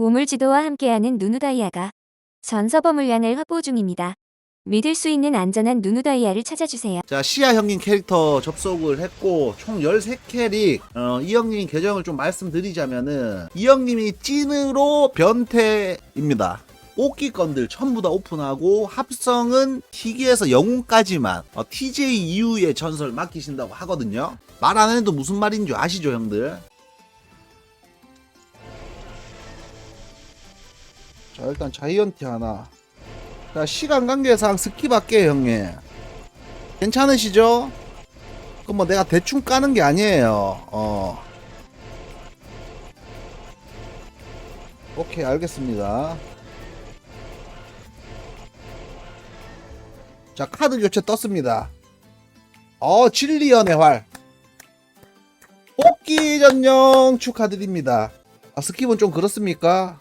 보물지도와 함께하는 누누다이아가 전서버 물량을 확보 중입니다. 믿을 수 있는 안전한 누누다이아를 찾아주세요. 자 시아 형님 캐릭터 접속을 했고 총 13캐릭 어, 이 형님 계정을 좀 말씀드리자면은 이 형님이 찐으로 변태입니다 뽑기건들 전부 다 오픈하고 합성은 희귀에서 영웅까지만 어, TJ 이후의 전설 맡기신다고 하거든요 말 안 해도 무슨 말인 줄 아시죠 형들 자 일단 자이언티 하나 자 시간 관계상 스킵 할게요 형님 괜찮으시죠? 그럼 뭐 내가 대충 까는 게 아니에요. 어. 오케이, 알겠습니다. 자, 카드 교체 떴습니다. 어, 진리연의 활. 뽑기 전용 축하드립니다. 아, 스킵은 좀 그렇습니까?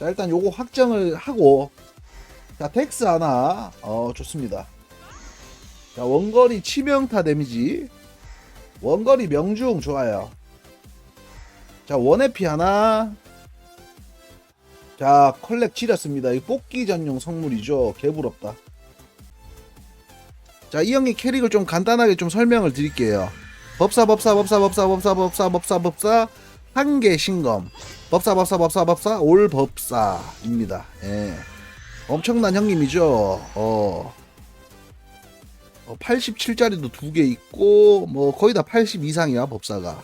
자, 일단 요거 확정을 하고. 자, 텍스 하나. 어, 좋습니다. 자, 원거리 치명타 데미지. 원거리 명중 좋아요. 자, 원해피 하나. 자, 컬렉 지렸습니다. 이 뽑기 전용 선물이죠. 개부럽다. 자, 이 형의 캐릭을 좀 간단하게 좀 설명을 드릴게요. 법사, 법사, 법사, 법사, 법사, 법사, 법사, 법사, 한개 신검. 법사, 법사, 법사, 법사, 올 법사입니다. 예. 엄청난 형님이죠. 어. 87짜리도 두 개 있고 뭐 거의 다 80 이상이야 법사가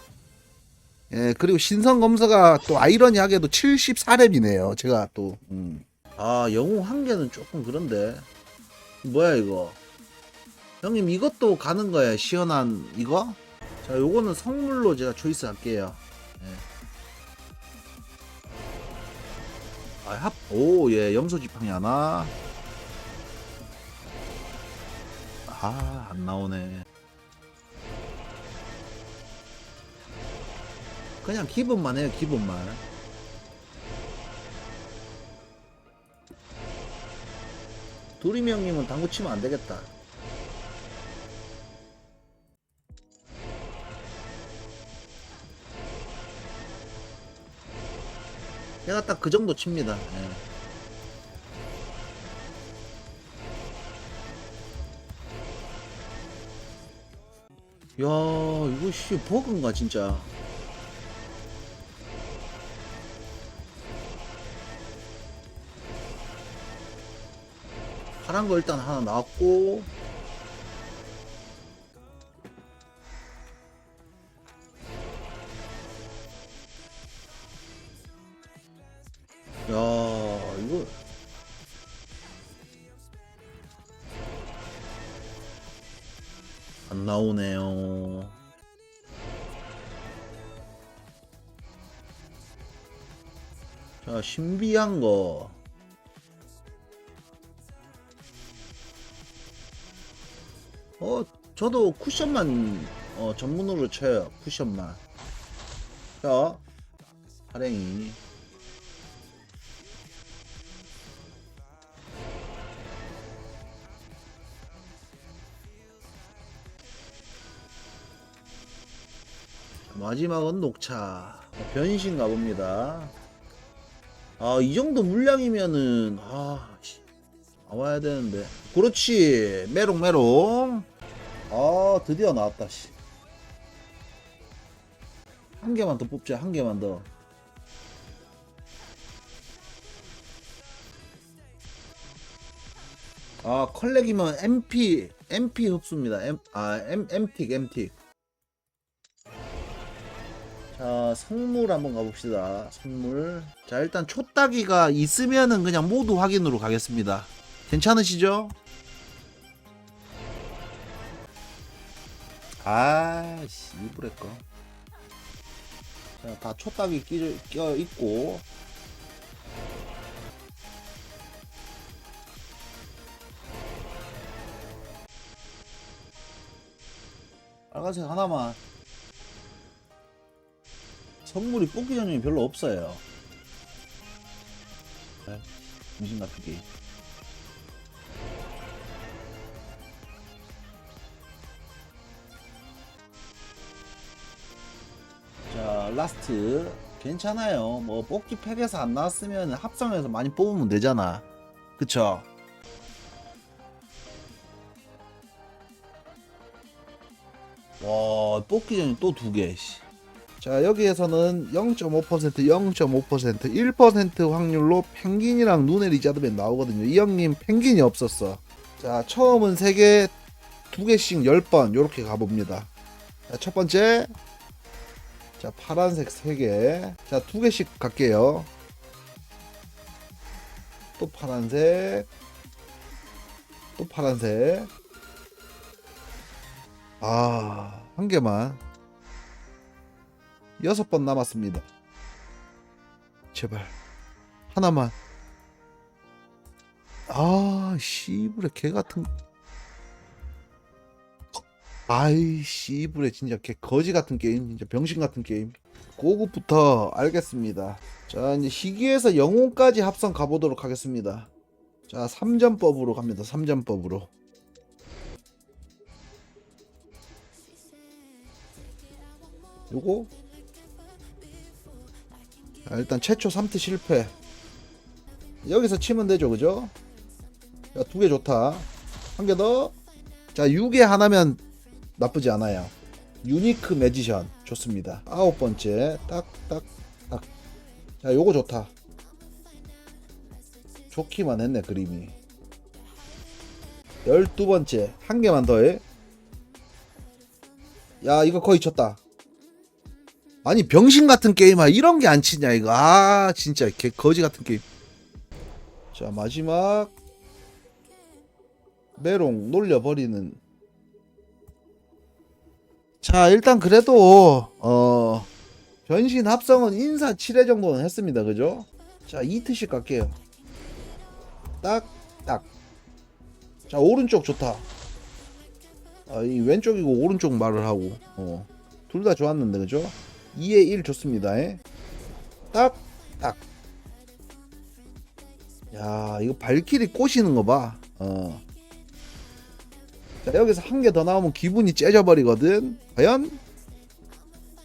예 그리고 신성 검사가 또 아이러니하게도 74렙이네요 제가 또 음. 아 영웅 한 개는 조금 그런데 뭐야 이거 형님 이것도 가는 거야 시원한 이거 자 요거는 성물로 제가 초이스 할게요 예. 아 합 오 예 염소 지팡이 하나 아, 안 나오네. 그냥 기분만 해요, 기분만. 도리미 형님은 당구 치면 안 되겠다. 제가 딱 그 정도 칩니다. 예. 야 이거 씨 버그인가 진짜 파란 거 일단 하나 나왔고 이거 안 나오네요. 자, 신비한 거. 어, 저도 쿠션만 어, 전문으로 쳐요. 쿠션만. 자, 발행이. 마지막은 녹차. 변신 가봅니다. 아 이 정도 물량이면은 아 씨, 나와야 되는데. 그렇지. 메롱 메롱. 아 드디어 나왔다 씨. 한 개만 더 뽑자 한 개만 더. 아, 컬렉이면 MP, MP 흡수입니다. M, 아, M, MTIC, MTIC. 자, 성물 한번 가봅시다. 성물. 자, 일단 초따기가 있으면은 그냥 모두 확인으로 가겠습니다. 괜찮으시죠? 아씨, 일부러 거. 자, 다 초따기 끼, 껴 있고. 빨간색 하나만. 선물이 뽑기 전용이 별로 없어요. 네, 정신 나쁘게. 자, 라스트 괜찮아요. 뭐 뽑기 팩에서 안 나왔으면 합성해서 많이 뽑으면 되잖아. 그쵸? 와 뽑기 전에 또 두 개. 씨. 자 여기에서는 0.5% 0.5% 1% 확률로 펭귄이랑 눈의 리자드맨 나오거든요. 이 형님 펭귄이 없었어. 자 처음은 3개 2개씩 10번 요렇게 가봅니다. 자, 첫 번째 자 파란색 3개 자 2개씩 갈게요. 또 파란색 또 파란색 아, 한 개만. 여섯 번 남았습니다. 제발. 하나만. 아, 씨부레 개 같은. 아이, 씨부레 진짜 개 거지 같은 게임. 진짜 병신 같은 게임. 고급부터 알겠습니다. 자, 이제 희귀에서 영웅까지 합성 가보도록 하겠습니다. 자, 3전법으로 갑니다. 3전법으로. 요거 자, 일단 최초 3트 실패. 여기서 치면 되죠 그죠? 두 개 좋다. 한 개더자 6에 하나면 나쁘지 않아요. 유니크 매지션. 좋습니다. 아홉 번째. 딱딱딱 자 요거 좋다. 좋기만 했네 그림이. 열두 번째. 한 개만 더해. 야 이거 거의 쳤다 아니 병신 같은 게임아 이런 게 안 치냐 이거. 아 진짜 개 거지 같은 게임. 자 마지막. 메롱 놀려버리는. 자 일단 그래도 어 변신 합성은 인사 7회 정도는 했습니다. 그죠? 자 이트씩 갈게요. 딱딱. 자 오른쪽 좋다. 아, 이 왼쪽이고 오른쪽 말을 하고. 어. 둘 다 좋았는데 그죠 2에 1 좋습니다. 예. 딱, 딱. 야, 이거 발길이 꼬시는 거 봐. 어. 자, 여기서 한 개 더 나오면 기분이 째져버리거든. 과연?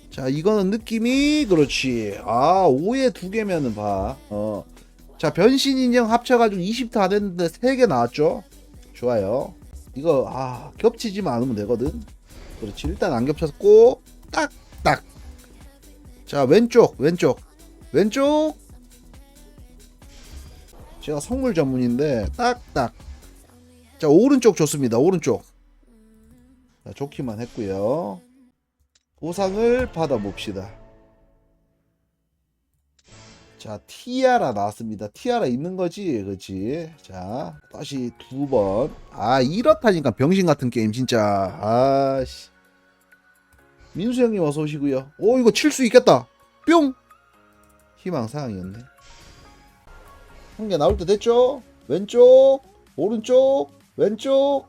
자, 이거는 느낌이, 그렇지. 아, 5에 두 개면은 봐. 어. 자, 변신 인형 합쳐가지고 20타 안 했는데 3개 나왔죠? 좋아요. 이거, 아, 겹치지만 않으면 되거든. 그렇지. 일단 안 겹쳤고, 딱, 딱. 자 왼쪽 왼쪽. 왼쪽. 제가 선물 전문인데 딱딱. 자 오른쪽 좋습니다. 오른쪽. 자, 좋기만 했고요. 보상을 받아봅시다. 자 티아라 나왔습니다. 티아라 있는 거지? 그렇지. 자 다시 두 번 아 이렇다니까 병신 같은 게임 진짜. 아씨 민수 형님 어서 오시고요. 오 이거 칠 수 있겠다. 뿅. 희망 사항이었네. 한 개 나올 때 됐죠? 왼쪽, 오른쪽, 왼쪽.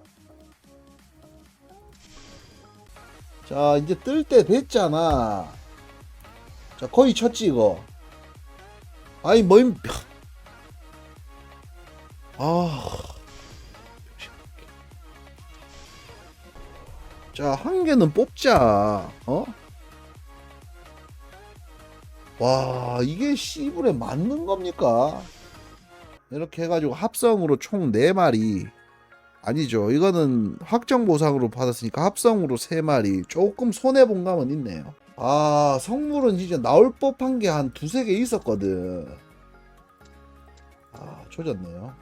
자 이제 뜰 때 됐잖아. 자 거의 쳤지 이거. 아니 뭐임. 아. 자, 한 개는 뽑자. 어? 와, 이게 씨불에 맞는 겁니까? 이렇게 해가지고 합성으로 총 4마리. 아니죠. 이거는 확정 보상으로 받았으니까 합성으로 3마리. 조금 손해본 감은 있네요. 아, 성물은 진짜 나올 법한 게 한 두세 개 있었거든. 아, 조졌네요.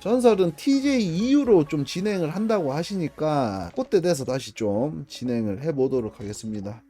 전설은 TJ 이후로 좀 진행을 한다고 하시니까 그때 돼서 다시 좀 진행을 해 보도록 하겠습니다.